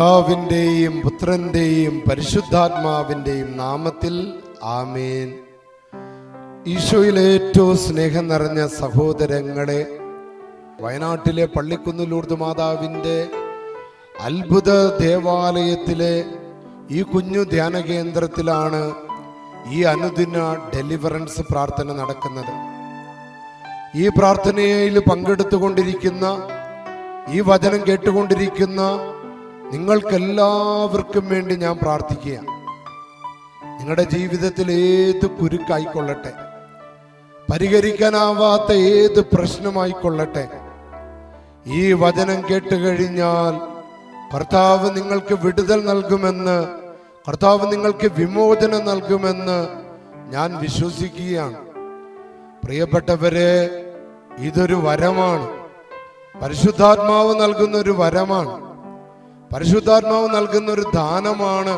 പിതാവിന്റെയും പുത്രന്റെയും പരിശുദ്ധാത്മാവിന്റെയും നാമത്തിൽ ആമേൻ. ഈശോയിലെ ഏറ്റവും സ്നേഹം നിറഞ്ഞ സഹോദരങ്ങളെ വയനാട്ടിലെ പള്ളിക്കുന്നിലൂർദ് മാതാവിന്റെ അത്ഭുത ദേവാലയത്തിലെ ഈ കുഞ്ഞു ധ്യാന കേന്ദ്രത്തിലാണ് ഈ അനുദിന ഡെലിവറൻസ് പ്രാർത്ഥന നടക്കുന്നത്. ഈ പ്രാർത്ഥനയിൽ പങ്കെടുത്തുകൊണ്ടിരിക്കുന്ന ഈ വചനം കേട്ടുകൊണ്ടിരിക്കുന്ന നിങ്ങൾക്കെല്ലാവർക്കും വേണ്ടി ഞാൻ പ്രാർത്ഥിക്കുക നിങ്ങളുടെ ജീവിതത്തിൽ ഏത് കുരുക്കായിക്കൊള്ളട്ടെ? പരിഹരിക്കാനാവാത്ത ഏത് പ്രശ്നമായിക്കൊള്ളട്ടെ? ഈ വചനം കേട്ട് കഴിഞ്ഞാൽ കർത്താവ് നിങ്ങൾക്ക് വിടുതൽ നൽകുമെന്ന് കർത്താവ് നിങ്ങൾക്ക് വിമോചനം നൽകുമെന്ന് ഞാൻ വിശ്വസിക്കുകയാണ്. പ്രിയപ്പെട്ടവരെ ഇതൊരു വരമാണ്. പരിശുദ്ധാത്മാവ് നൽകുന്ന ഒരു വരമാണ്. പരിശുദ്ധാത്മാവ് നൽകുന്ന ഒരു ദാനമാണ്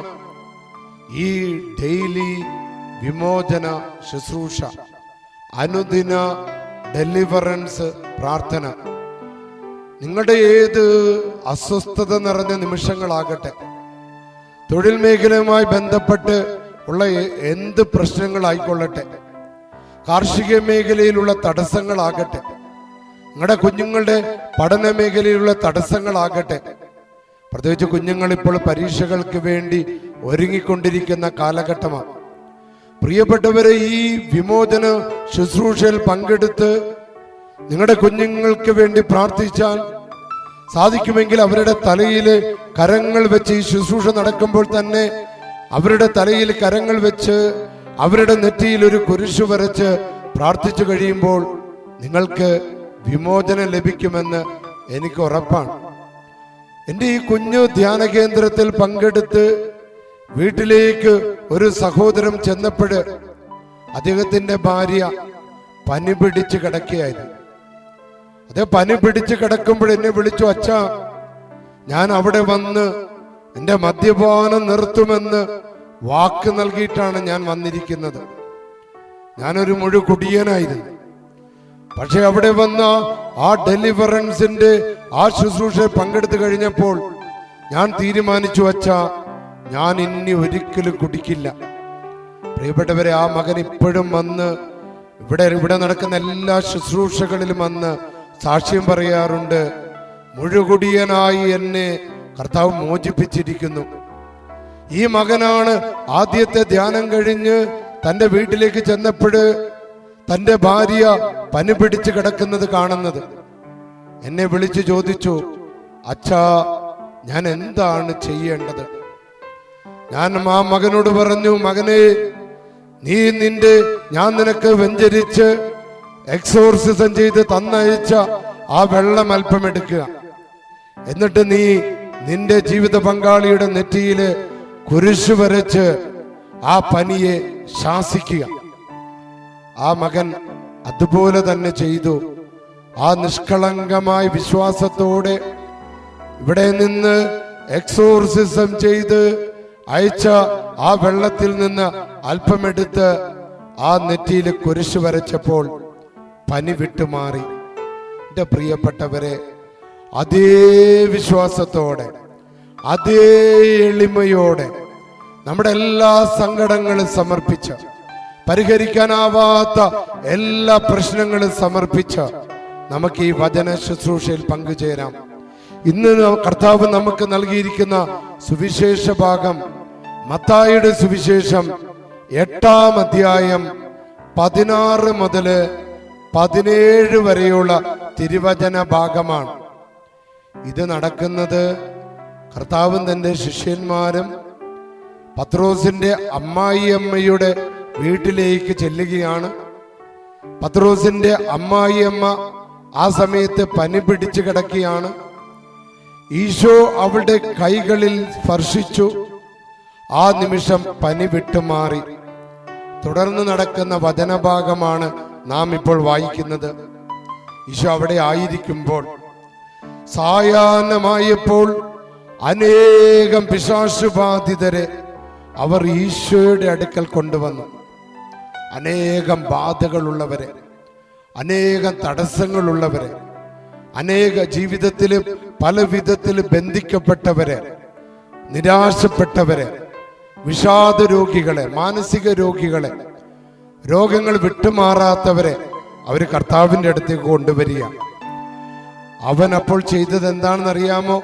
ഈ ഡെയിലി വിമോചന ശുശ്രൂഷ അനുദിന ഡെലിവറൻസ് പ്രാർത്ഥന. നിങ്ങളുടെ ഏത് അസ്വസ്ഥത നിറഞ്ഞ നിമിഷങ്ങളാകട്ടെ തൊഴിൽ മേഖലയുമായി ബന്ധപ്പെട്ട് ഉള്ള എന്ത് പ്രശ്നങ്ങളായിക്കൊള്ളട്ടെ കാർഷിക മേഖലയിലുള്ള തടസ്സങ്ങളാകട്ടെ നിങ്ങളുടെ കുഞ്ഞുങ്ങളുടെ പഠന മേഖലയിലുള്ള തടസ്സങ്ങളാകട്ടെ പ്രത്യേകിച്ച് കുഞ്ഞുങ്ങൾ ഇപ്പോൾ പരീക്ഷകൾക്ക് വേണ്ടി ഒരുങ്ങിക്കൊണ്ടിരിക്കുന്ന കാലഘട്ടമാണ്. പ്രിയപ്പെട്ടവരെ ഈ വിമോചന ശുശ്രൂഷയിൽ പങ്കെടുത്ത് നിങ്ങളുടെ കുഞ്ഞുങ്ങൾക്ക് വേണ്ടി പ്രാർത്ഥിച്ചാൽ സാധിക്കുമെങ്കിൽ അവരുടെ തലയിൽ കരങ്ങൾ വെച്ച് ഈ ശുശ്രൂഷ നടക്കുമ്പോൾ തന്നെ അവരുടെ തലയിൽ കരങ്ങൾ വെച്ച് അവരുടെ നെറ്റിയിൽ ഒരു കുരിശ് വരച്ച് പ്രാർത്ഥിച്ചു കഴിയുമ്പോൾ നിങ്ങൾക്ക് വിമോചനം ലഭിക്കുമെന്ന് എനിക്ക് ഉറപ്പാണ്. എന്റെ ഈ കുഞ്ഞു ധ്യാന കേന്ദ്രത്തിൽ പങ്കെടുത്ത് വീട്ടിലേക്ക് ഒരു സഹോദരൻ ചെന്നപ്പോൾ അദ്ദേഹത്തിന്റെ ഭാര്യ പനി പിടിച്ച് കിടക്കുകയായിരുന്നു. അതേ പനി പിടിച്ച് കിടക്കുമ്പോൾ എന്നെ വിളിച്ചു അച്ഛ ഞാൻ അവിടെ വന്ന് എന്റെ മദ്യപാനം നിർത്തുമെന്ന് വാക്ക് നൽകിയിട്ടാണ് ഞാൻ വന്നിരിക്കുന്നത്. ഞാനൊരു മുഴു കുടിയനായിരുന്നു പക്ഷെ അവിടെ വന്ന ആ ഡെലിവറൻസിന്റെ ആ ശുശ്രൂഷ പങ്കെടുത്തു കഴിഞ്ഞപ്പോൾ ഞാൻ തീരുമാനിച്ചു വച്ച ഞാൻ ഇനി ഒരിക്കലും കുടിക്കില്ല. പ്രിയപ്പെട്ടവരെ ആ മകൻ ഇപ്പോഴും വന്ന് ഇവിടെ ഇവിടെ നടക്കുന്ന എല്ലാ ശുശ്രൂഷകളിലും വന്ന് സാക്ഷ്യം പറയാറുണ്ട്. മുഴുകുടിയനായി എന്നെ കർത്താവ് മോചിപ്പിച്ചിരിക്കുന്നു. ഈ മകനാണ് ആദ്യത്തെ ധ്യാനം കഴിഞ്ഞ് തന്റെ വീട്ടിലേക്ക് ചെന്നപ്പോഴ് തന്റെ ഭാര്യ പനി പിടിച്ച് കിടക്കുന്നത് കാണുന്നത്. എന്നെ വിളിച്ചു ചോദിച്ചു അച്ഛാ ഞാൻ എന്താണ് ചെയ്യേണ്ടത്? ഞാൻ ആ മകനോട് പറഞ്ഞു മകനെ നീ നിന്റെ ഞാൻ നിനക്ക് വെഞ്ചരിച്ച് എക്സോർസിസം ചെയ്ത് തന്നയച്ച ആ വെള്ളം അല്പം എടുക്കുക. എന്നിട്ട് നീ നിന്റെ ജീവിത പങ്കാളിയുടെ നെറ്റിയിൽ കുരിശു വരച്ച് ആ പനിയെ ശാസിക്കുക ആ മകൻ അതുപോലെ തന്നെ ചെയ്തു. ആ നിഷ്കളങ്കമായ വിശ്വാസത്തോടെ ഇവിടെ നിന്ന് എക്സോർസിസം ചെയ്ത് അയച്ച ആ വെള്ളത്തിൽ നിന്ന് അല്പമെടുത്ത് ആ നെറ്റിയിൽ കുരിശു വരച്ചപ്പോൾ പനി വിട്ടുമാറി എന്റെ പ്രിയപ്പെട്ടവരെ അതേ വിശ്വാസത്തോടെ അതേ എളിമയോടെ നമ്മുടെ എല്ലാ സങ്കടങ്ങളും സമർപ്പിച്ച് പരിഹരിക്കാനാവാത്ത എല്ലാ പ്രശ്നങ്ങളും സമർപ്പിച്ച് നമുക്ക് ഈ വചന ശുശ്രൂഷയിൽ പങ്കുചേരാം. ഇന്ന് കർത്താവ് നമുക്ക് നൽകിയിരിക്കുന്ന സുവിശേഷ ഭാഗം മത്തായിയുടെ സുവിശേഷം എട്ടാം അധ്യായം പതിനാറ് മുതൽ പതിനേഴ് വരെയുള്ള തിരുവചന ഭാഗമാണ്. ഇത് നടക്കുന്നത് കർത്താവും തന്റെ ശിഷ്യന്മാരും പത്രോസിന്റെ അമ്മായിയമ്മയുടെ വീട്ടിലേക്ക് ചെല്ലുകയാണ്. പത്രോസിന്റെ അമ്മായിയമ്മ ആ സമയത്ത് പനി പിടിച്ചു കിടക്കുകയാണ്. ഈശോ അവളുടെ കൈകളിൽ സ്പർശിച്ചു. ആ നിമിഷം പനി വിട്ടുമാറി. തുടർന്ന് നടക്കുന്ന വചനഭാഗമാണ് നാം ഇപ്പോൾ വായിക്കുന്നത്. ഈശോ അവിടെ ആയിരിക്കുമ്പോൾ സായാഹ്നമായപ്പോൾ അനേകം പിശാശുബാധിതരെ അവർ ഈശോയുടെ അടുക്കൽ കൊണ്ടുവന്നു. അനേകം ബാധകളുള്ളവരെ അനേകം തടസ്സങ്ങളുള്ളവരെ അനേക ജീവിതത്തിൽ പല വിധത്തിൽ ബന്ധിക്കപ്പെട്ടവരെ നിരാശപ്പെട്ടവരെ വിഷാദ രോഗികളെ മാനസിക രോഗികളെ രോഗങ്ങൾ വിട്ടുമാറാത്തവരെ അവർ കർത്താവിന്റെ അടുത്തേക്ക് കൊണ്ടുവരിക. അവൻ അപ്പോൾ ചെയ്തത് എന്താണെന്നറിയാമോ?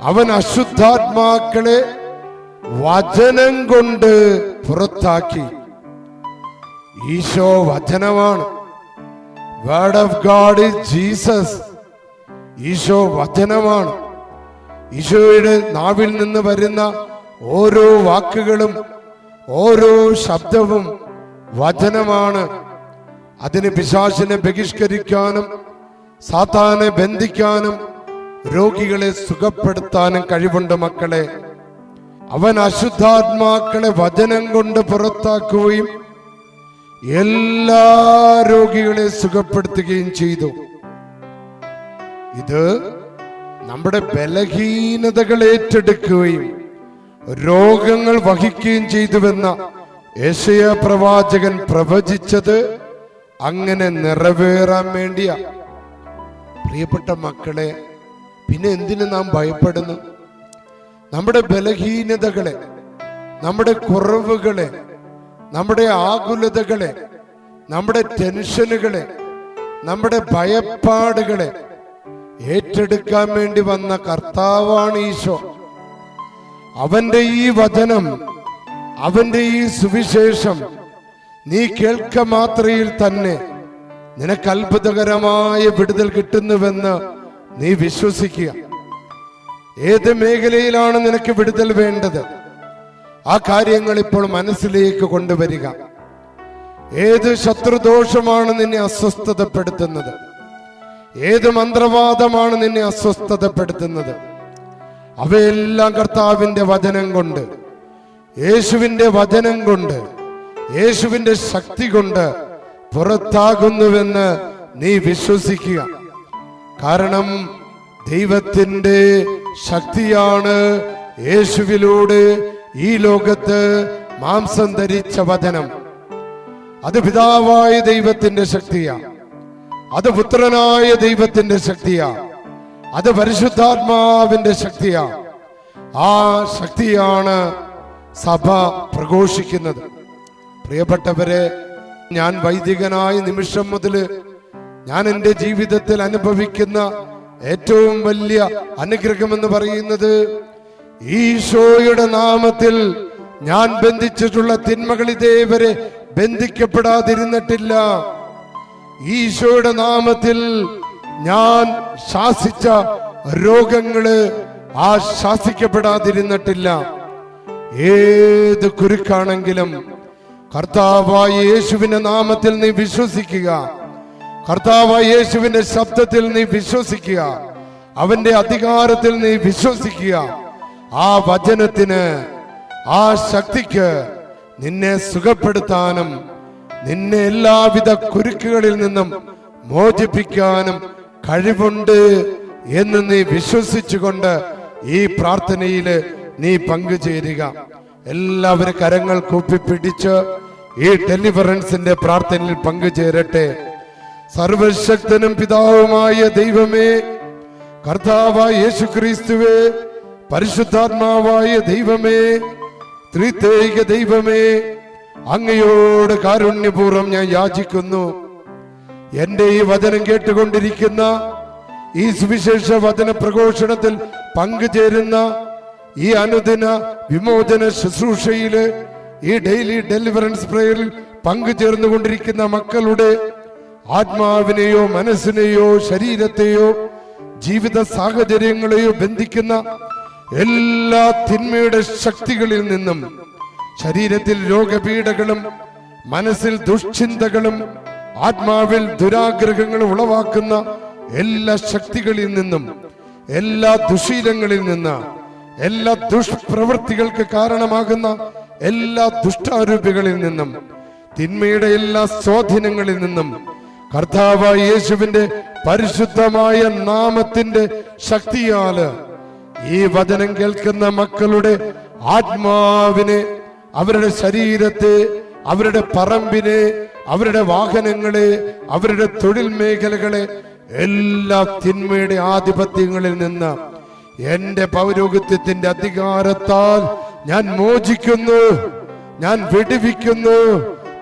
അവൻ അശുദ്ധാത്മാക്കളെ വചനം കൊണ്ട് പുറത്താക്കി. ഈശോ വചനമാണ്. Word of God is Jesus Isho വചനമാണ്. ഈശോയുടെ നാവിൽ നിന്ന് വരുന്ന ഓരോ വാക്കുകളും ഓരോ ശബ്ദവും വചനമാണ്. അതിന് പിശാചിനെ ബഹിഷ്കരിക്കാനും സാത്താനെ ബന്ധിക്കാനും രോഗികളെ സുഖപ്പെടുത്താനും കഴിവുണ്ട് മക്കളെ. അവൻ അശുദ്ധാത്മാക്കളെ വചനം കൊണ്ട് പുറത്താക്കുകയും എല്ലാ രോഗികളെ സുഖപ്പെടുത്തുകയും ചെയ്തു. ഇത് നമ്മുടെ ബലഹീനതകൾ ഏറ്റെടുക്കുകയും രോഗങ്ങൾ വഹിക്കുകയും ചെയ്തുവെന്ന യേശയ പ്രവാചകൻ പ്രവചിച്ചത് അങ്ങനെ നിറവേറാൻ വേണ്ടിയാ. പ്രിയപ്പെട്ട മക്കളെ പിന്നെ എന്തിനു നാം ഭയപ്പെടുന്നു? നമ്മുടെ ബലഹീനതകളെ നമ്മുടെ കുറവുകളെ നമ്മുടെ ആകുലതകളെ നമ്മുടെ ടെൻഷനുകളെ നമ്മുടെ ഭയപ്പാടുകളെ ഏറ്റെടുക്കാൻ വേണ്ടി വന്ന കർത്താവാണ് ഈശോ. അവന്റെ ഈ വചനം അവന്റെ ഈ സുവിശേഷം നീ കേൾക്ക മാത്രയിൽ തന്നെ നിനക്ക് അത്ഭുതകരമായ വിടുതൽ കിട്ടുന്നുവെന്ന് നീ വിശ്വസിക്കുക. ഏത് മേഖലയിലാണ് നിനക്ക് വിടുതൽ വേണ്ടത്? ആ കാര്യങ്ങൾ ഇപ്പോൾ മനസ്സിലേക്ക് കൊണ്ടുവരിക. ഏത് ശത്രുദോഷമാണ് നിന്നെ അസ്വസ്ഥതപ്പെടുത്തുന്നത്? ഏത് മന്ത്രവാദമാണ് നിന്നെ അസ്വസ്ഥതപ്പെടുത്തുന്നത്? അവയെല്ലാം കർത്താവിന്റെ വചനം കൊണ്ട് യേശുവിന്റെ വചനം കൊണ്ട് യേശുവിന്റെ ശക്തി കൊണ്ട് പുറത്താകുന്നുവെന്ന് നീ വിശ്വസിക്കുക. കാരണം ദൈവത്തിന്റെ ശക്തിയാണ് യേശുവിലൂടെ ഈ ലോകത്ത് മാംസം ധരിച്ച വചനം. അത് പിതാവായ ദൈവത്തിന്റെ ശക്തിയാ. അത് പുത്രനായ ദൈവത്തിന്റെ ശക്തിയാ. അത് പരിശുദ്ധാത്മാവിന്റെ ശക്തിയാ. ആ ശക്തിയാണ് സഭ പ്രഘോഷിക്കുന്നത്. പ്രിയപ്പെട്ടവരെ ഞാൻ വൈദികനായ നിമിഷം മുതൽ ഞാൻ എന്റെ ജീവിതത്തിൽ അനുഭവിക്കുന്ന ഏറ്റവും വലിയ അനുഗ്രഹം എന്ന് പറയുന്നത് ഈശോയുടെ നാമത്തിൽ ഞാൻ ബന്ധിച്ചിട്ടുള്ള തിന്മകൾ ഇതേവരെ ബന്ധിക്കപ്പെടാതിരുന്നിട്ടില്ല. ഈശോയുടെ നാമത്തിൽ ഞാൻ ശാസിച്ച രോഗങ്ങൾ ആ ശാസിക്കപ്പെടാതിരുന്നിട്ടില്ല ഏത് കുരുക്കാണെങ്കിലും കർത്താവായ യേശുവിന്റെ നാമത്തിൽ നീ വിശ്വസിക്കുക. കർത്താവായ യേശുവിന്റെ ശബ്ദത്തിൽ നീ വിശ്വസിക്കുക. അവന്റെ അധികാരത്തിൽ നീ വിശ്വസിക്കുക. ആ വചനത്തിന് ആ ശക്തിക്ക് നിന്നെ സുഖപ്പെടുത്താനും നിന്നെ എല്ലാവിധ കുരുക്കുകളിൽ നിന്നും മോചിപ്പിക്കാനും കഴിവുണ്ട് എന്ന് നീ വിശ്വസിച്ചുകൊണ്ട് ഈ പ്രാർത്ഥനയിൽ നീ പങ്കുചേരുക. എല്ലാവരും കരങ്ങൾ കൂപ്പിപ്പിടിച്ച് ഈ ഡെലിവറൻസിന്റെ പ്രാർത്ഥനയിൽ പങ്കുചേരട്ടെ. സർവശക്തനും പിതാവുമായ ദൈവമേ കർത്താവായ യേശു ക്രിസ്തുവേ പരിശുദ്ധാത്മാവായ ദൈവമേ ത്രിതേക ദൈവമേ അങ്ങയോട് കാരുണ്യപൂർവം ഞാൻ യാചിക്കുന്നു. എന്റെ ഈ വചനം കേട്ടുകൊണ്ടിരിക്കുന്ന ഈ സുവിശേഷ വചന പ്രഘോഷണത്തിൽ പങ്കുചേരുന്ന ഈ അനുദിന വിമോചന ശുശ്രൂഷയിൽ ഈ ഡെയിലി ഡെലിവറൻസ് പ്രേയറിൽ പങ്കുചേർന്നുകൊണ്ടിരിക്കുന്ന മക്കളുടെ ആത്മാവിനെയോ മനസ്സിനെയോ ശരീരത്തെയോ ജീവിത സാഹചര്യങ്ങളെയോ ബന്ധിക്കുന്ന എല്ലാ തിന്മയുടെ ശക്തികളിൽ നിന്നും ശരീരത്തിൽ രോഗപീഠകളും മനസ്സിൽ ദുഷ്ചിന്തകളും ആത്മാവിൽ ദുരാഗ്രഹങ്ങളും ഉളവാക്കുന്ന എല്ലാ ശക്തികളിൽ നിന്നും എല്ലാ ദുശീലങ്ങളിൽ നിന്ന് എല്ലാ ദുഷ്പ്രവൃത്തികൾക്ക് കാരണമാകുന്ന എല്ലാ ദുഷ്ടാരൂപികളിൽ നിന്നും തിന്മയുടെ എല്ലാ സ്വാധീനങ്ങളിൽ നിന്നും കർത്താവായ യേശുവിന്റെ പരിശുദ്ധമായ നാമത്തിന്റെ ശക്തിയാൽ ഈ വചനം കേൾക്കുന്ന മക്കളുടെ ആത്മാവിനെ അവരുടെ ശരീരത്തെ അവരുടെ പറമ്പിനെ അവരുടെ വാഹനങ്ങളെ അവരുടെ തൊഴിൽ മേഖലകളെ എല്ലാ തിന്മയുടെ ആധിപത്യങ്ങളിൽ നിന്ന് എന്റെ പൗരോഹിത്യത്തിന്റെ അധികാരത്താൽ ഞാൻ മോചിക്കുന്നു ഞാൻ വെടിവിക്കുന്നു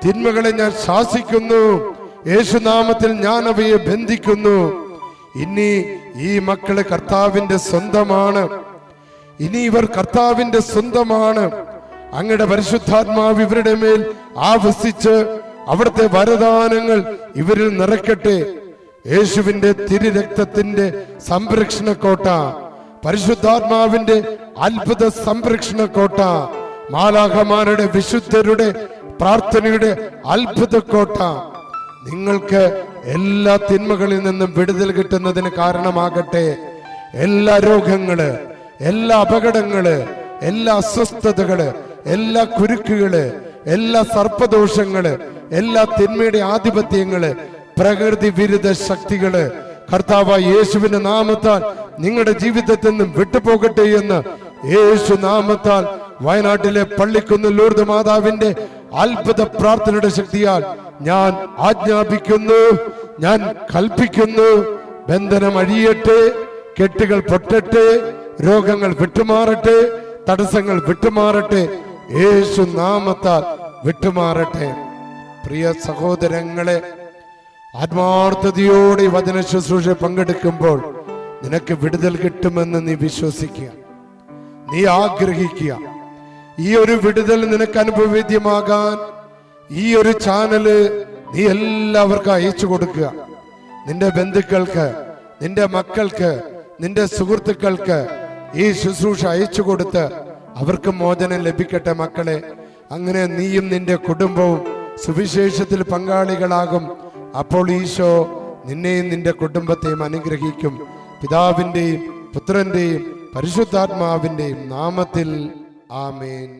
തിന്മകളെ ഞാൻ ശാസിക്കുന്നു യേശുനാമത്തിൽ ഞാൻ അവയെ ബന്ധിക്കുന്നു. ഇനി ഈ മക്കൾ കർത്താവിന്റെ സ്വന്തമാണ്. ഇനി ഇവർ കർത്താവിന്റെ സ്വന്തമാണ്. അങ്ങയുടെ പരിശുദ്ധാത്മാവ് ഇവരുടെ മേൽ ആവസിച്ച് അവിടുത്തെ വരദാനങ്ങൾ ഇവരിൽ നിറക്കട്ടെ യേശുവിന്റെ തിരുരക്തത്തിന്റെ സംരക്ഷണ കോട്ട പരിശുദ്ധാത്മാവിന്റെ അത്ഭുത സംരക്ഷണ കോട്ട മാലാഹമാരുടെ വിശുദ്ധരുടെ പ്രാർത്ഥനയുടെ അത്ഭുത കോട്ട. നിങ്ങൾക്ക് എല്ലാ തിന്മകളിൽ നിന്നും വിടുതൽ കിട്ടുന്നതിന് കാരണമാകട്ടെ. എല്ലാ രോഗങ്ങൾ എല്ലാ അപകടങ്ങൾ എല്ലാ അസ്വസ്ഥതകൾ എല്ലാ കുരുക്കുകൾ എല്ലാ സർപ്പദോഷങ്ങൾ എല്ലാ തിന്മയുടെ ആധിപത്യങ്ങൾ പ്രകൃതി വിരുദ്ധ ശക്തികൾ കർത്താവ് യേശുവിന്റെ നാമത്താൽ നിങ്ങളുടെ ജീവിതത്തിൽ നിന്നും വിട്ടുപോകട്ടെ എന്ന് യേശു നാമത്താൽ വയനാട്ടിലെ പള്ളിക്കുന്ന് ലൂർദ് മാതാവിന്റെ അത്ഭുത പ്രാർത്ഥനയുടെ ശക്തിയാൽ ഞാൻ ആജ്ഞാപിക്കുന്നു ഞാൻ കൽപ്പിക്കുന്നു. ബന്ധനം അഴിയട്ടെ കെട്ടുകൾ പൊട്ടട്ടെ രോഗങ്ങൾ വിട്ടുമാറട്ടെ തടസ്സങ്ങൾ വിട്ടുമാറട്ടെ യേശു നാമത്താൽ വിട്ടുമാറട്ടെ. പ്രിയ സഹോദരങ്ങളെ ആത്മാർത്ഥതയോടെ വചന ശുശ്രൂഷ പങ്കെടുക്കുമ്പോൾ നിനക്ക് വിടുതൽ കിട്ടുമെന്ന് നീ വിശ്വസിക്കുക. നീ ആഗ്രഹിക്കുക. ഈ ഒരു വിടുതൽ നിനക്ക് അനുഭവവേദ്യമാകാൻ ഈ ഒരു ചാനൽ നീ എല്ലാവർക്കും അയച്ചു കൊടുക്കുക. നിന്റെ ബന്ധുക്കൾക്ക് നിന്റെ മക്കൾക്ക് നിന്റെ സുഹൃത്തുക്കൾക്ക് ഈ ശുശ്രൂഷ അയച്ചു കൊടുത്ത് അവർക്ക് മോചനം ലഭിക്കട്ടെ മക്കളെ. അങ്ങനെ നീയും നിന്റെ കുടുംബവും സുവിശേഷത്തിൽ പങ്കാളികളാകും. അപ്പോൾ ഈശോ നിന്നെയും നിന്റെ കുടുംബത്തെയും അനുഗ്രഹിക്കും. പിതാവിന്റെയും പുത്രന്റെയും പരിശുദ്ധാത്മാവിന്റെയും നാമത്തിൽ ആമേൻ